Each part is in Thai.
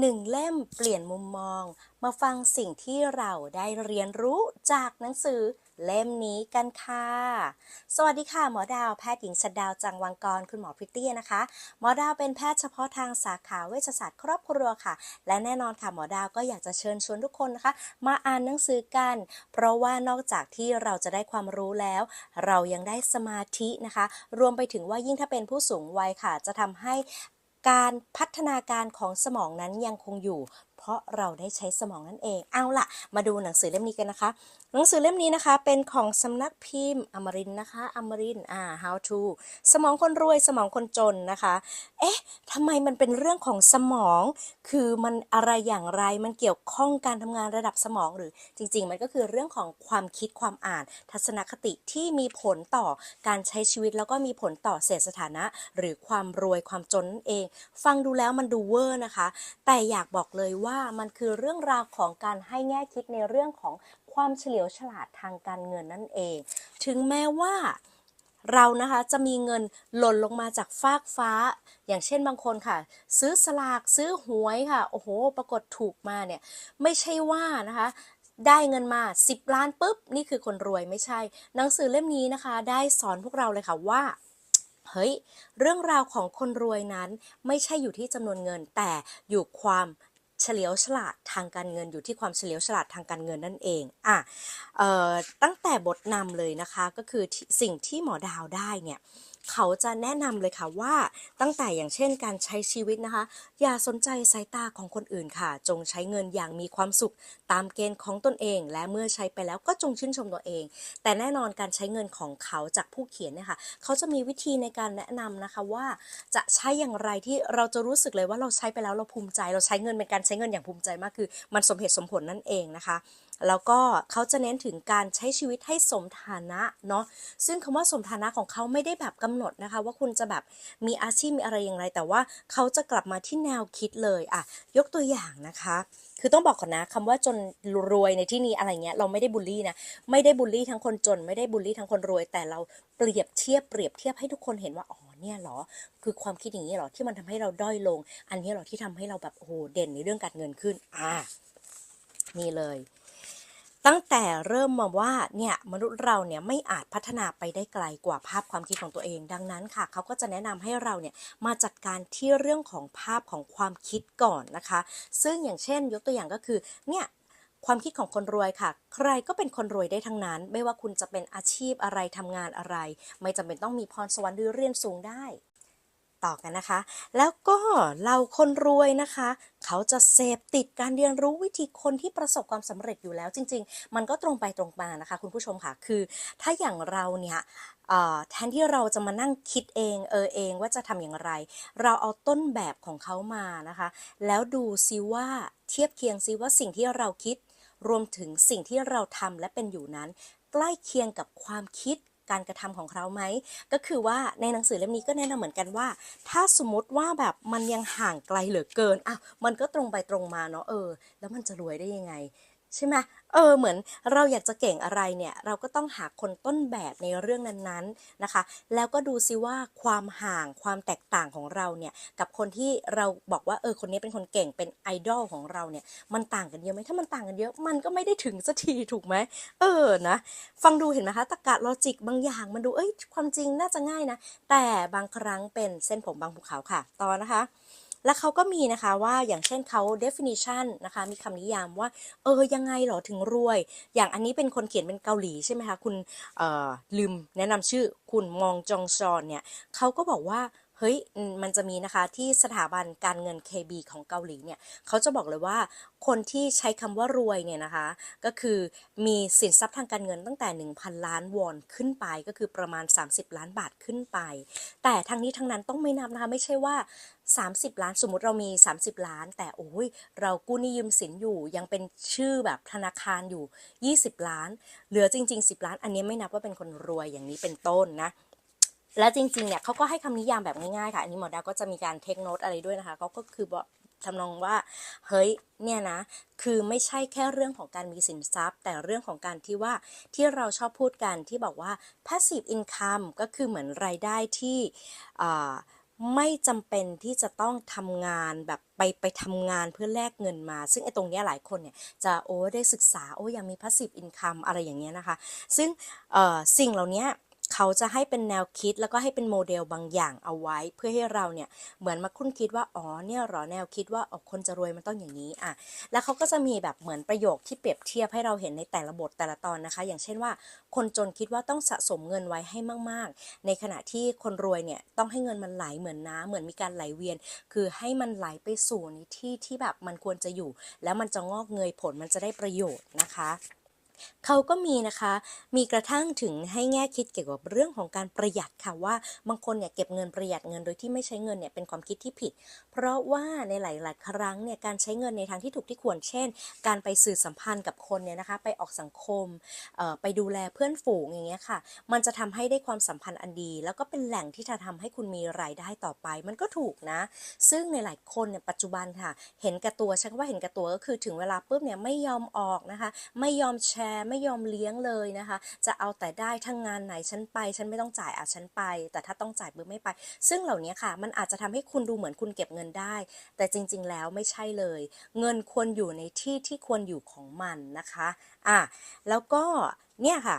หนึ่งเล่มเปลี่ยนมุมมอง มาฟังสิ่งที่เราได้เรียนรู้จากหนังสือเล่มนี้กันค่ะ สวัสดีค่ะ หมอดาวแพทย์หญิงสดาวจังวังกร คุณหมอพริตตี้นะคะ หมอดาวเป็นแพทย์เฉพาะทางสาขาเวชศาสตร์ครอบครัวค่ะ และแน่นอนค่ะ หมอดาวก็อยากจะเชิญชวนทุกคนนะคะ มาอ่านหนังสือกัน เพราะว่านอกจากที่เราจะได้ความรู้แล้ว เรายังได้สมาธินะคะ รวมไปถึงว่ายิ่งถ้าเป็นผู้สูงวัยค่ะ จะทำให้ การพัฒนาการของสมองนั้นยังคงอยู่ เพราะเราได้ใช้สมองนั่นเอง เอาล่ะ มาดูหนังสือเล่มนี้กันนะคะ หนังสือเล่มนี้นะคะ เป็นของสำนักพิมพ์อมรินนะคะ อมรินอ่า how to สมองคนรวยสมองคนจนนะคะ เอ๊ะทำไมมันเป็นเรื่องของสมอง คือมันอะไรอย่างไร มันเกี่ยวข้องการทำงานระดับสมองหรือ จริง ๆ มันก็คือเรื่องของความคิดความอ่าน ทัศนคติที่มีผลต่อการใช้ชีวิต แล้วก็มีผลต่อเศรษฐสถานะ หรือความรวยความจนนั่นเอง ฟังดูแล้วมันดูเวอร์นะคะ แต่อยากบอกเลยว่าว่ามันคือเรื่องราวของการให้แง่คิดในเรื่องของความเฉลียวฉลาดทางการเงินนั่นเอง ถึงแม้ว่าเรานะคะจะมีเงินหล่นลงมาจากฟากฟ้า อย่างเช่นบางคนค่ะ ซื้อสลากซื้อหวยค่ะ โอ้โห ปรากฏถูกมาเนี่ย ไม่ใช่ว่านะคะได้เงินมา 10 ล้านปุ๊บ นี่คือคนรวยไม่ใช่ หนังสือเล่มนี้นะคะ ได้สอนพวกเราเลยค่ะว่าเฮ้ยเรื่องราวของคนรวยนั้นไม่ใช่อยู่ที่จำนวนเงินแต่อยู่ความ เฉลียวฉลาดทางการเงินอยู่ที่ความเฉลียวฉลาดทางการเงินนั่นเองอะออตั้งแต่บทนำเลยนะคะก็คือสิ่งที่หมอดาวได้เนี่ยเขาจะแนะนำเลยค่ะว่าตั้งแต่อย่างเช่นการใช้ชีวิตนะคะ อย่าสนใจสายตาของคนอื่นค่ะ จงใช้เงินอย่างมีความสุขตามเกณฑ์ของตนเอง และเมื่อใช้ไปแล้วก็จงชื่นชมตัวเอง แต่แน่นอนการใช้เงินของเขาจากผู้เขียนเนี่ยค่ะเขาจะมีวิธีในการแนะนำนะคะว่า จะใช้อย่างไรที่เราจะรู้สึกเลยว่าเราใช้ไปแล้วเราภูมิใจ เราใช้เงินเป็นการใช้เงินอย่างภูมิใจมากคือ มันสมเหตุสมผลนั่นเองนะคะแล้วก็เขาจะเน้นถึงการใช้ชีวิตให้สมฐานะเนาะซึ่งคำว่าสมฐานะของเขาไม่ได้แบบกำหนดนะคะ ว่าคุณจะแบบมีอาชีพมีอะไรอย่างไร แต่ว่าเขาจะกลับมาที่แนวคิดเลยอะยกตัวอย่างนะคะ คือต้องบอกก่อนนะคำว่าจนรวยในที่นี้อะไรเงี้ยเราไม่ได้บูลลี่นะไม่ได้บูลลี่ทั้งคนจน ไม่ได้บูลลี่ทั้งคนรวย แต่เราเปรียบเทียบเปรียบเทียบให้ทุกคนเห็นว่าอ๋อเนี่ยหรอ คือความคิดอย่างนี้หรอที่มันทำให้เราด้อยลง อันนี้หรอที่ทำให้เราแบบโอ้โหเด่นในเรื่องการเงินขึ้นอ่านี่เลย ตั้งแต่เริ่มมาว่าเนี่ยมนุษย์เราเนี่ยไม่อาจพัฒนาไปได้ไกลกว่าภาพความคิดของตัวเอง ดังนั้นค่ะเขาก็จะแนะนำให้เราเนี่ยมาจัดการที่เรื่องของภาพของความคิดก่อนนะคะ ซึ่งอย่างเช่นยกตัวอย่างก็คือเนี่ยความคิดของคนรวยค่ะ ใครก็เป็นคนรวยได้ทั้งนั้น ไม่ว่าคุณจะเป็นอาชีพอะไรทำงานอะไร ไม่จำเป็นต้องมีพรสวรรค์หรือเรียนสูงได้ ต่อกันนะคะ แล้วก็เราคนรวยนะคะ เขาจะเสพติดการเรียนรู้วิธีคนที่ประสบความสำเร็จอยู่แล้วจริง ๆ มันก็ตรงไปตรงมานะคะ คุณผู้ชมค่ะคือ ถ้าอย่างเราเนี่ยแทนที่เราจะมานั่งคิดเองเออเองว่าจะทำอย่างไร เราเอาต้นแบบของเขามานะคะ แล้วดูซิว่าเทียบเคียงซิว่าสิ่งที่เราคิด รวมถึงสิ่งที่เราทำและเป็นอยู่นั้น ใกล้เคียงกับความคิด การกระทำของเขาไหมก็คือว่าในหนังสือเล่มนี้ก็แนะนำเหมือนกันว่า ถ้าสมมติว่าแบบมันยังห่างไกลเหลือเกินอะมันก็ตรงไปตรงมาเนาะเออ แล้วมันจะรวยได้ยังไง ใช่ไหม เออเหมือนเราอยากจะเก่งอะไรเนี่ย เราก็ต้องหาคนต้นแบบในเรื่องนั้นๆนะคะ แล้วก็ดูซิว่าความห่างความแตกต่างของเราเนี่ย กับคนที่เราบอกว่าเออคนนี้เป็นคนเก่งเป็นไอดอลของเราเนี่ย มันต่างกันเยอะไหมถ้ามันต่างกันเยอะมันก็ไม่ได้ถึงสักทีถูกไหมเออนะ ฟังดูเห็นไหมคะตรรกะลอจิกบางอย่างมันดูเอ้ยความจริงน่าจะง่ายนะ แต่บางครั้งเป็นเส้นผมบางภูเขาค่ะ ต่อนะคะ แล้วเขาก็มีนะคะว่าอย่างเช่นเขา definition นะคะมีคำนิยามว่าเออยังไงเหรอถึงรวย อย่างอันนี้เป็นคนเขียนเป็นเกาหลีใช่ไหมคะคุณออลืมแนะนำชื่อคุณมองจองซอนเนี่ยเขาก็บอกว่า เฮ้ยมันจะมีนะคะที่สถาบันการเงิน KB ของเกาหลีเนี่ยเขาจะบอกเลยว่าคนที่ใช้คำว่ารวยเนี่ยนะคะ ก็คือมีสินทรัพย์ทางการเงินตั้งแต่ 1,000 ล้านวอนขึ้นไปก็คือประมาณ 30 ล้านบาทขึ้นไป แต่ทั้งนี้ทั้งนั้นต้องไม่นับนะคะไม่ใช่ว่า 30 ล้านสมมติเรามี 30 ล้าน แต่โอ้ยเรากู้หนี้ยืมสินอยู่ยังเป็นชื่อแบบธนาคารอยู่ 20 ล้าน เหลือจริง ๆ 10 ล้าน อันนี้ไม่นับว่าเป็นคนรวยอย่างนี้เป็นต้นนะ และจริงๆเนี่ยเขาก็ให้คำนิยามแบบง่ายๆค่ะ อันนี้หมอดาวก็จะมีการเทคโนตอะไรด้วยนะคะเขาก็คือบอกทำนองว่าเฮ้ยเนี่ยนะคือไม่ใช่แค่เรื่องของการมีสินทรัพย์ แต่เรื่องของการที่ว่าที่เราชอบพูดกันที่บอกว่า passive income ก็คือเหมือนรายได้ที่ไม่จำเป็นที่จะต้องทำงานแบบไปไปทำงานเพื่อแลกเงินมา ซึ่งไอ้ตรงเนี้ยหลายคนเนี่ยจะโอ้ได้ศึกษาโอ้ยังมี passive income อะไรอย่างเงี้ยนะคะ ซึ่งสิ่งเหล่านี้ เขาจะให้เป็นแนวคิดแล้วก็ให้เป็นโมเดลบางอย่างเอาไว้ เพื่อให้เราเนี่ยเหมือนมาคุ้นคิดว่าอ๋อเนี่ยหรอแนวคิดว่าอ๋อคนจะรวยมันต้องอย่างนี้อะแล้วเขาก็จะมีแบบเหมือนประโยคที่เปรียบเทียบให้เราเห็นในแต่ละบทแต่ละตอนนะคะ อย่างเช่นว่า คนจนคิดว่าต้องสะสมเงินไว้ให้มาก ๆ ในขณะที่คนรวยเนี่ยต้องให้เงินมันไหลเหมือนน้ำเหมือนมีการไหลเวียน คือให้มันไหลไปสู่ในที่ที่แบบมันควรจะอยู่ แล้วมันจะงอกเงยผลมันจะได้ประโยชน์นะคะ เขาก็มีนะคะ มีกระทั่งถึงให้แง่คิดเกี่ยวกับเรื่องของการประหยัดค่ะว่าบางคนเนี่ยเก็บเงินประหยัดเงินโดยที่ไม่ใช้เงินเนี่ยเป็นความคิดที่ผิด เพราะว่าในหลาย ๆ ครั้งเนี่ยการใช้เงินในทางที่ถูกที่ควรเช่น การไปสื่อสัมพันธ์กับคนเนี่ยนะคะ ไปออกสังคมไปดูแลเพื่อนฝูงอย่างเงี้ยค่ะ มันจะทำให้ได้ความสัมพันธ์อันดี แล้วก็เป็นแหล่งที่จะทำให้คุณมีรายได้ต่อไป มันก็ถูกนะ ซึ่งในหลายคนเนี่ยปัจจุบันค่ะ เห็นกับตัวใช้คำว่าเห็นกับตัวก็คือถึงเวลาปุ๊บเนี่ยไม่ยอมออกนะคะ ไม่ยอมแชร์ไม่ยอมเลี้ยงเลยนะคะ จะเอาแต่ได้ทั้งงานไหนฉันไป ฉันไม่ต้องจ่ายอะฉันไป แต่ถ้าต้องจ่ายเบอร์ไม่ไป ซึ่งเหล่านี้ค่ะ มันอาจจะทำให้คุณดูเหมือนคุณเก็บเงินได้ แต่จริง ๆ แล้วไม่ใช่เลย เงินควรอยู่ในที่ที่ควรอยู่ของมันนะคะอะแล้วก็เนี่ยค่ะ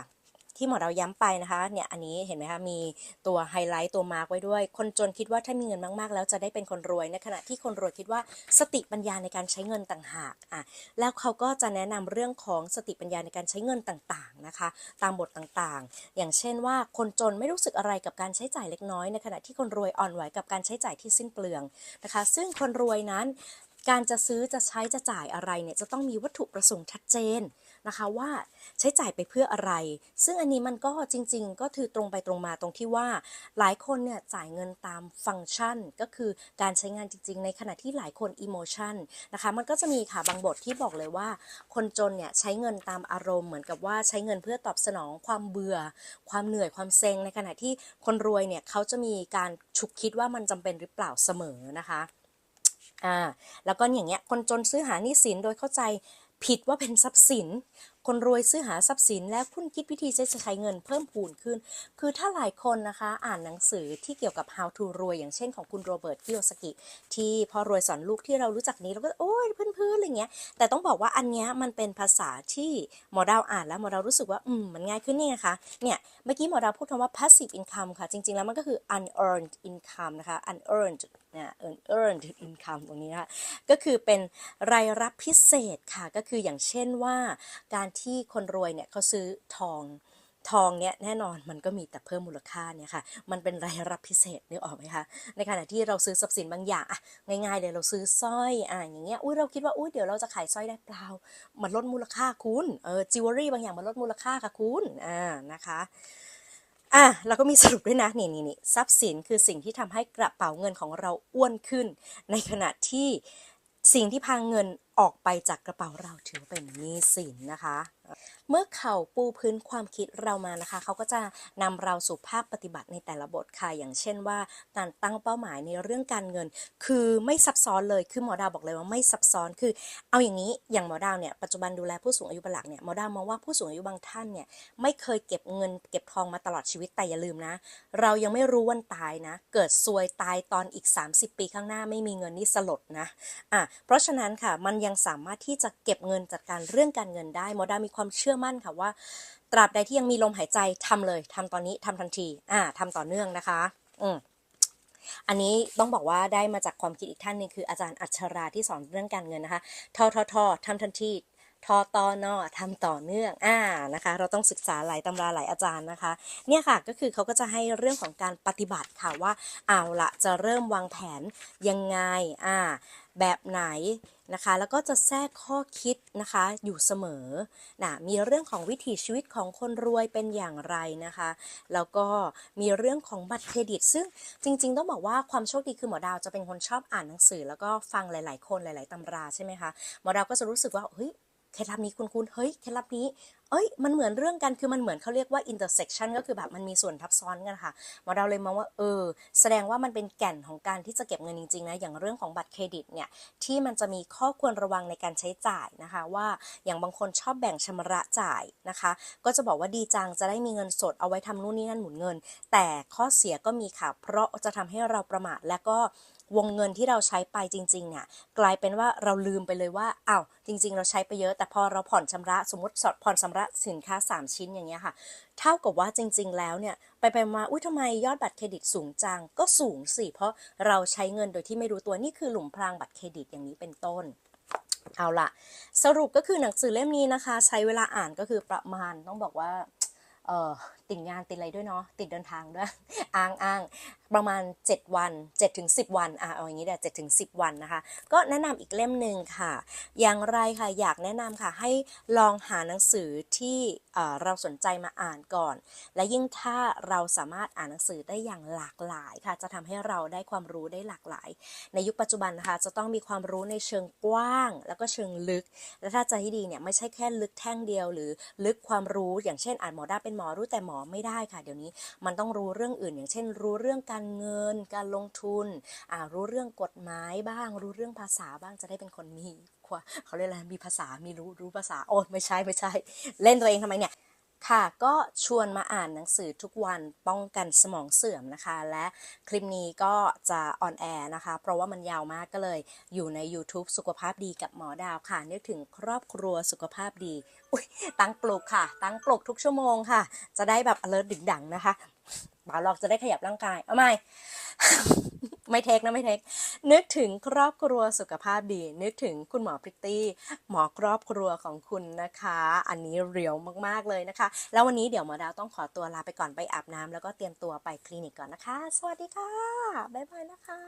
ที่หมอเราย้ำไปนะคะเนี่ยอันนี้เห็นไหมคะมีตัวไฮไลท์ตัวมาร์กไว้ด้วย คนจนคิดว่าถ้ามีเงินมากๆ แล้วจะได้เป็นคนรวยในขณะที่คนรวยคิดว่าสติปัญญาในการใช้เงินต่างหากอะแล้วเขาก็จะแนะนำเรื่องของสติปัญญาในการใช้เงินต่างๆนะคะ ตามบทต่างๆ อย่างเช่นว่าคนจนไม่รู้สึกอะไรกับการใช้จ่ายเล็กน้อยในขณะที่คนรวยอ่อนไหวกับการใช้จ่ายที่สิ้นเปลืองนะคะ ซึ่งคนรวยนั้นการจะซื้อจะใช้จะจ่ายอะไรเนี่ยจะต้องมีวัตถุประสงค์ชัดเจน นะคะว่าใช้จ่ายไปเพื่ออะไร ซึ่งอันนี้มันก็จริง ๆ ก็คือตรงไปตรงมาตรงที่ว่า หลายคนเนี่ยจ่ายเงินตามฟังก์ชัน ก็คือการใช้งานจริง ๆ ในขณะที่หลายคนอิโมชันนะคะมันก็จะมีค่ะบางบทที่บอกเลยว่า คนจนเนี่ยใช้เงินตามอารมณ์เหมือนกับว่าใช้เงินเพื่อตอบสนองความเบื่อ ความเหนื่อยความเซ็งในขณะที่คนรวยเนี่ยเขาจะมีการฉุกคิดว่ามันจำเป็นหรือเปล่าเสมอนะคะอ่าแล้วก็อย่างเงี้ยคนจนซื้อหานี้สินโดยเข้าใจ ผิดว่าเป็นทรัพย์สิน คนรวยซื้อหาทรัพย์สิน แล้วคุณคิดวิธีจะใช้เงินเพิ่มพูนขึ้น คือถ้าหลายคนนะคะอ่านหนังสือที่เกี่ยวกับ how to รวยอย่างเช่นของคุณโรเบิร์ตคิโยสกิ ที่พอรวยสอนลูกที่เรารู้จักนี้เราก็โอ้ยเพื่อนๆอะไรเงี้ย แต่ต้องบอกว่าอันเนี้ยมันเป็นภาษาที่หมอดาวอ่านแล้วหมอดาวรู้สึกว่าอืมมันง่ายขึ้นนี่นะคะเนี่ยเมื่อกี้หมอดาวพูดคำว่า passive income ค่ะ จริงๆแล้วมันก็คือ unearned income นะคะ unearned เนี่ย earned income ตรงนี้นะคะก็คือเป็นรายรับพิเศษค่ะก็คืออย่างเช่นว่าการทที่คนรวยเนี่ยเขาซื้อทองทองเนี่ยแน่นอนมันก็มีแต่เพิ่มมูลค่าเนี่ยค่ะ มันเป็นรายรับพิเศษนึกออกไหมคะ ในขณะที่เราซื้อทรัพย์สินบางอย่างอะง่ายๆเลยเราซื้อสร้อยอะอย่างเงี้ยอุ้ยเราคิดว่าอุ้ยเดี๋ยวเราจะขายสร้อยได้เปล่า มันลดมูลค่าคุณเออจิวเวลรี่บางอย่างมันลดมูลค่าค่ะคุณอ่านะคะอะเราก็มีสรุปด้วยนะนี่นี่นี่ทรัพย์สินคือสิ่งที่ทำให้กระเป๋าเงินของเราอ้วนขึ้น ในขณะที่สิ่งที่พาเงิน ออกไปจากกระเป๋าเราถือเป็นหนี้สินนะคะ เมื่อเขาปูพื้นความคิดเรามานะคะ เขาก็จะนำเราสู่ภาคปฏิบัติในแต่ละบทค่ะ อย่างเช่นว่าการตั้งเป้าหมายในเรื่องการเงิน คือไม่ซับซ้อนเลย คือหมอดาวบอกเลยว่าไม่ซับซ้อน คือ เอาอย่างนี้ อย่างหมอดาวเนี่ย ปัจจุบันดูแลผู้สูงอายุเป็นหลักเนี่ย หมอดาวมองว่าผู้สูงอายุบางท่านเนี่ยไม่เคยเก็บเงิน เก็บทองมาตลอดชีวิต แต่อย่าลืมนะ เรายังไม่รู้วันตายนะ เกิดซวยตายตอนอีก 30 ปีข้างหน้าไม่มีเงินนี่สลดนะ อะ เพราะฉะนั้นค่ะ มันยังสามารถที่จะเก็บเงินจัดการเรื่องการเงินได้หมอดามีความเชื่อมั่นค่ะว่า ตราบใดที่ยังมีลมหายใจทำเลยทำตอนนี้ทำทันที อ่าทำต่อเนื่องนะคะ อืมอันนี้ต้องบอกว่าได้มาจากความคิดอีกท่านหนึงคืออาจารย์อัชราที่สอนเรื่องการเงินนะคะทอทอทอทำทันที ทอตอนอทำต่อเนื่องอ่านะคะ เราต้องศึกษาหลายตำราหลายอาจารย์นะคะ เนี่ยค่ะก็คือเขาก็จะให้เรื่องของการปฏิบัติค่ะว่าเอาละจะเริ่มวางแผนยังไงอ่าแบบไหนนะคะ แล้วก็จะแทรกข้อคิดนะคะอยู่เสมอนะมีเรื่องของวิถีชีวิตของคนรวยเป็นอย่างไรนะคะ แล้วก็มีเรื่องของบัตรเครดิต ซึ่งจริง ๆ ต้องบอกว่าความโชคดีคือหมอดาวจะเป็นคนชอบอ่านหนังสือ แล้วก็ฟังหลาย ๆ คนหลาย ๆตำราใช่ไหมคะหมอดาวก็จะรู้สึกว่าเฮ้ย เคล็ดลับนี้คุณคุณเฮ้ยเคล็ดลับนี้ เอ้ยมันเหมือนเรื่องกันคือมันเหมือนเขาเรียกว่า intersection ก็คือแบบมันมีส่วนทับซ้อนกันค่ะหมอดาวเลยมองว่าเออ แสดงว่ามันเป็นแก่นของการที่จะเก็บเงินจริงๆนะอย่างเรื่องของบัตรเครดิตเนี่ยที่มันจะมีข้อควรระวังในการใช้จ่ายนะคะว่าอย่างบางคนชอบแบ่งชำระจ่ายนะคะ ก็จะบอกว่าดีจังจะได้มีเงินสดเอาไว้ทำนู่นนี่นั่นหมุนเงิน แต่ข้อเสียก็มีค่ะ เพราะจะทำให้เราประมาทและก็วงเงินที่เราใช้ไปจริงๆเนี่ยกลายเป็นว่าเราลืมไปเลยว่าอ้าวจริง ๆ เราใช้ไปเยอะ แต่พอเราผ่อนชำระสมมติผ่อนชำระสินค้า 3 ชิ้นอย่างเงี้ยค่ะ เท่ากับว่าจริง ๆ แล้วเนี่ย ไปไปมาอุ้ยทำไมยอดบัตรเครดิตสูงจัง ก็สูงสิ เพราะเราใช้เงินโดยที่ไม่รู้ตัวนี่คือหลุมพรางบัตรเครดิตอย่างนี้เป็นต้นเอาละสรุปก็คือหนังสือเล่มนี้นะคะ ใช้เวลาอ่านก็คือประมาณต้องบอกว่าเออ ติดงานติดอะไรด้วยเนาะติดเดินทางด้วยอ้างอ้างประมาณ 7 วัน7ถึง10 วันอะเอาอย่างนี้เดี๋ยว7ถึง10วันนะคะ ก็แนะนำอีกเล่มหนึ่งค่ะ อย่างไรค่ะอยากแนะนำค่ะให้ลองหาหนังสือที่เราสนใจมาอ่านก่อน และยิ่งถ้าเราสามารถอ่านหนังสือได้อย่างหลากหลายค่ะ จะทำให้เราได้ความรู้ได้หลากหลาย ในยุคปัจจุบันนะคะจะต้องมีความรู้ในเชิงกว้าง แล้วก็เชิงลึก และถ้าจะให้ดีเนี่ยไม่ใช่แค่ลึกแท่งเดียว หรือลึกความรู้อย่างเช่น อ่านหมอได้เป็นหมอรู้แต่หมอไม่ได้ค่ะ เดี๋ยวนี้มันต้องรู้เรื่องอื่น อย่างเช่น รู้เรื่องการเงิน การลงทุนอ่ารู้เรื่องกฎหมายบ้าง รู้เรื่องภาษาบ้างจะได้เป็นคนมีเขาเรียกอะไรมีภาษามีรู้รู้ภาษาโอ้ไม่ใช่ไม่ใช่ เล่นตัวเองทำไมเนี่ย ค่ะก็ชวนมาอ่านหนังสือทุกวันป้องกันสมองเสื่อมนะคะ และคลิปนี้ก็จะออนแอร์นะคะ เพราะว่ามันยาวมากก็เลย อยู่ใน YouTube สุขภาพดีกับหมอดาวค่ะนึกถึงครอบครัวสุขภาพดีอุ้ยตั้งปลุกค่ะ ตั้งปลุกทุกชั่วโมงค่ะ จะได้แบบ alert ดึกดังนะคะบาลอกจะได้ขยับร่างกาย เอาไหม ไม่เทคนะไม่เทค นึกถึงครอบครัวสุขภาพดี นึกถึงคุณหมอพริตตี้ หมอครอบครัวของคุณนะคะ อันนี้เรียวมากๆเลยนะคะ แล้ววันนี้เดี๋ยวหมอดาวต้องขอตัวลาไปก่อนไปอาบน้ำแล้วก็เตรียมตัวไปคลินิกก่อนนะคะ สวัสดีค่ะ บ๊ายบายนะคะ